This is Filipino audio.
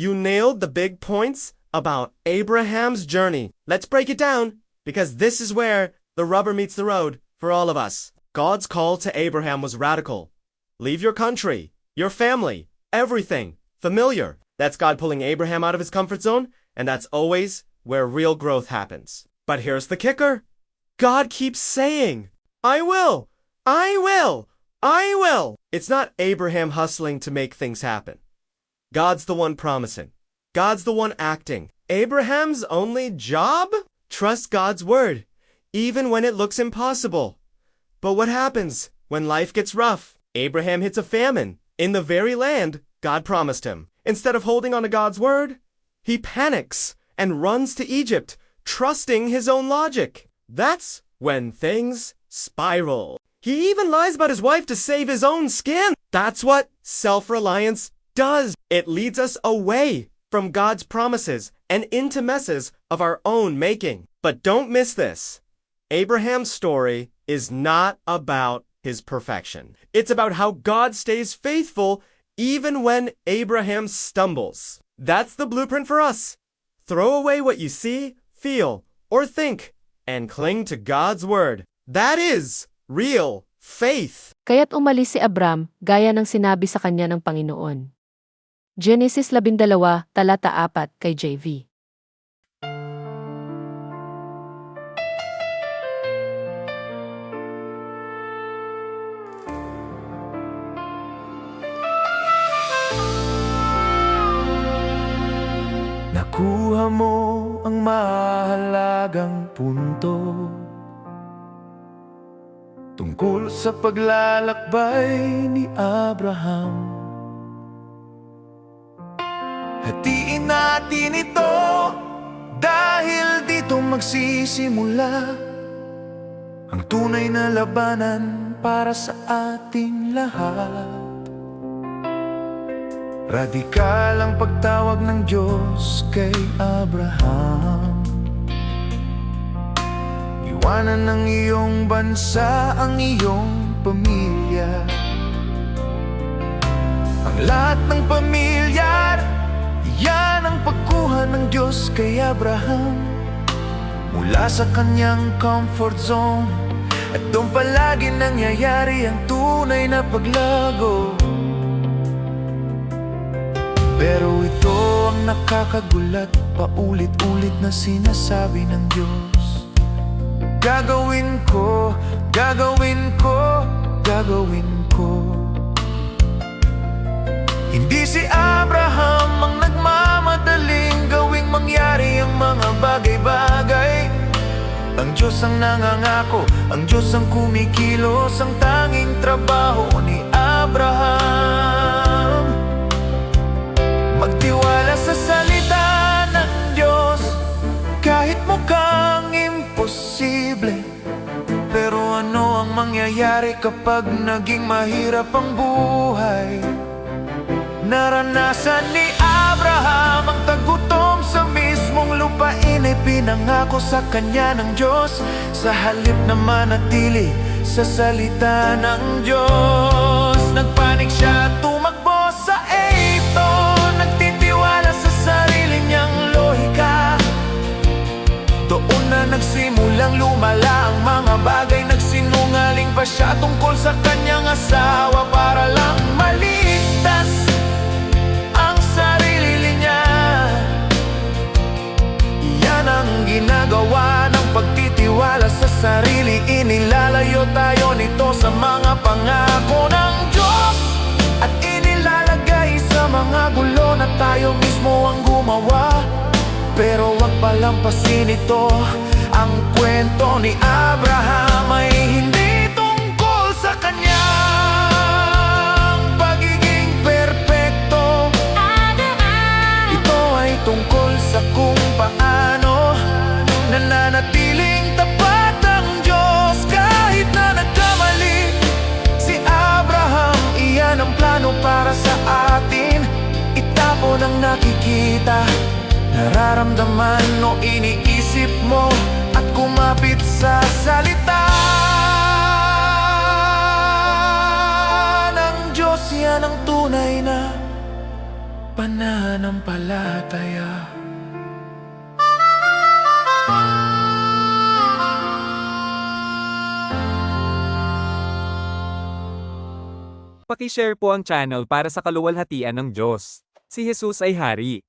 You nailed the big points about Abraham's journey. Let's break it down because this is where the rubber meets the road for all of us. God's call to Abraham was radical. Leave your country, your family, everything familiar. That's God pulling Abraham out of his comfort zone, and that's always where real growth happens. But here's the kicker God keeps saying, I will, I will, I will. It's not Abraham hustling to make things happen. God's the one promising. God's the one acting. Abraham's only job? Trust God's word, even when it looks impossible. But what happens when life gets rough? Abraham hits a famine in the very land God promised him. Instead of holding on to God's word, he panics and runs to Egypt, trusting his own logic. That's when things spiral. He even lies about his wife to save his own skin. That's what self reliance does. It leads us away from God's promises and into messes of our own making. But don't miss this Abraham's story is not about his perfection, it's about how God stays faithful even when Abraham stumbles. That's the blueprint for us. Throw away what you see, feel, or think, and cling to God's word. That is real faith. Kaya't umalis si Abram, gaya ng sinabi sa kanya ng Panginoon. Genesis 12, talata 4 kay JV. Nakuha mo ang mahalagang punto Tungkol sa paglalakbay ni Abraham Hatiin natin ito Dahil dito magsisimula. Ang tunay na labanan para sa ating lahat. Radikal ang pagtawag ng Diyos kay Abraham. Iwanan ng iyong bansa ang iyong pamilya. Ang lahat ng pamilya Yan ang pagkuha ng Diyos kay Abraham Mula sa kanyang comfort zone. At doon palagi nangyayari ang tunay na paglago. Pero ito ang nakakagulat Paulit-ulit na sinasabi ng Diyos. Gagawin ko, gagawin ko, gagawin ko. Hindi si Abraham ang Diyos ang nangangako Ang Diyos ang kumikilos Ang tanging trabaho ni Abraham Magtiwala sa salita ng Diyos Kahit mukhang imposible Pero ano ang mangyayari kapag naging mahirap ang buhay? Naranasan ni Abraham pinangako sa kanya ng Diyos Sa halip na manatili sa salita ng Diyos. Nagpanik siya at tumakbo sa ito Nagtitiwala sa sarili niyang lohika. Doon na nagsimulang lumala ang mga bagay Nagsinungaling pa siya wag palampasin ito Nararamdaman o iniisip mo At kumapit sa salita ng Diyos Yan ang tunay na pananampalataya Pakishare po ang channel para sa kaluwalhatian ng Diyos. Si Jesus ay Hari.